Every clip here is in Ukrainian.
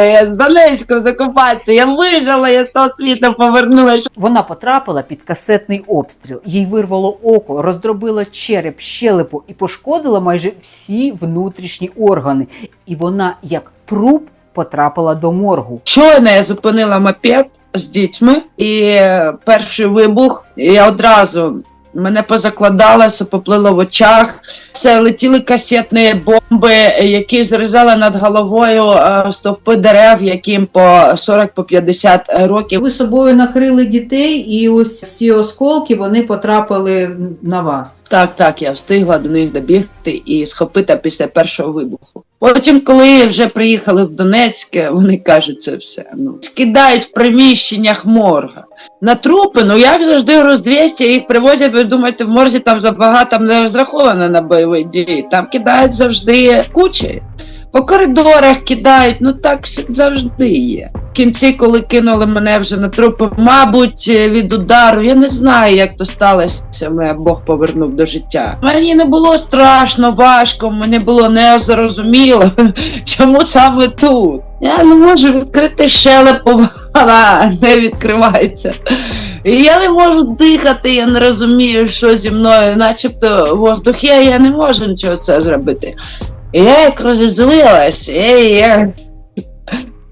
Я з Донецька з окупації, я вижила, я з того світу повернулася. Вона потрапила під касетний обстріл. Їй вирвало око, роздробило череп, щелепу і пошкодила майже всі внутрішні органи. І вона, як труп, потрапила до моргу. Щойно я зупинила мопед з дітьми, і е, перший вибух, я одразу мене позакладало, все поплило в очах. Це летіли касетні бомби, які зрізали над головою е, стовпи дерев, яким по 40-50 по 50 років. Ви собою накрили дітей, і ось всі осколки вони потрапили на вас. Так, так, я встигла до них добігти і схопити після першого вибуху. Потім, коли вже приїхали в Донецьке, вони кажуть це все. Ну скидають в приміщеннях морга на трупи. Ну як завжди роз 200, їх привозять. Ви думаєте, в морзі там забагато не розраховано на бойові дії. Там кидають завжди кучі. По коридорах кидають, ну так завжди є. Кінці, коли кинули мене вже на трупи, мабуть, від удару, я не знаю, як то сталося, мене Бог повернув до життя. Мені не було страшно, важко, мені було незрозуміло, чому саме тут. Я не можу відкрити щелепу, вона не відкривається. І я не можу дихати, я не розумію, що зі мною, начебто воздух є, я не можу нічого це зробити. І я як розізлилась, і я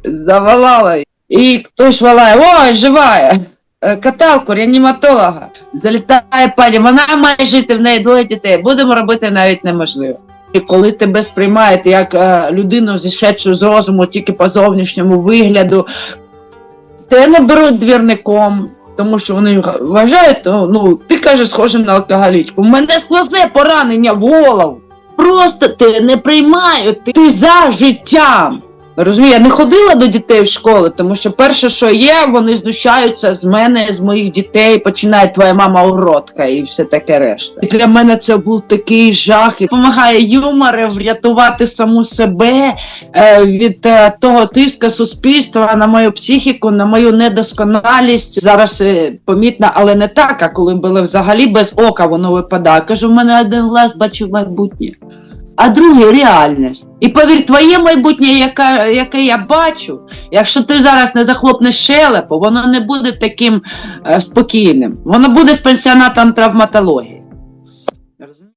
завалала. І хтось валає, ой, живая! Е, Каталку, реаніматолога. Залітає пані, вона має жити, в неї двоє дітей. Будемо робити навіть неможливо. І коли тебе сприймають як е, людину, зішедшу з розуму тільки по зовнішньому вигляду, те не беруть двірником, тому що вони вважають, ну, ну ти кажеш, схожим на алкоголічку. У мене сквозне поранення в голову. Просто ти не приймають, ти за життям. Розумію, я не ходила до дітей в школу, тому що перше, що є, вони знущаються з мене, з моїх дітей, починає твоя мама уродка і все таке решта. І для мене це був такий жах. І Допомагає юмор врятувати саму себе е, від е, того тиска суспільства на мою психіку, на мою недосконалість. Зараз е, помітно, але не так. А коли було взагалі без ока, воно випадає. Кажу, в мене один глаз бачив майбутнє а друге реальність. І повір, твоє майбутнє, яке, яке я бачу, якщо ти зараз не захлопнеш щелепу, воно не буде таким е, спокійним. Воно буде з пенсіонатом травматології.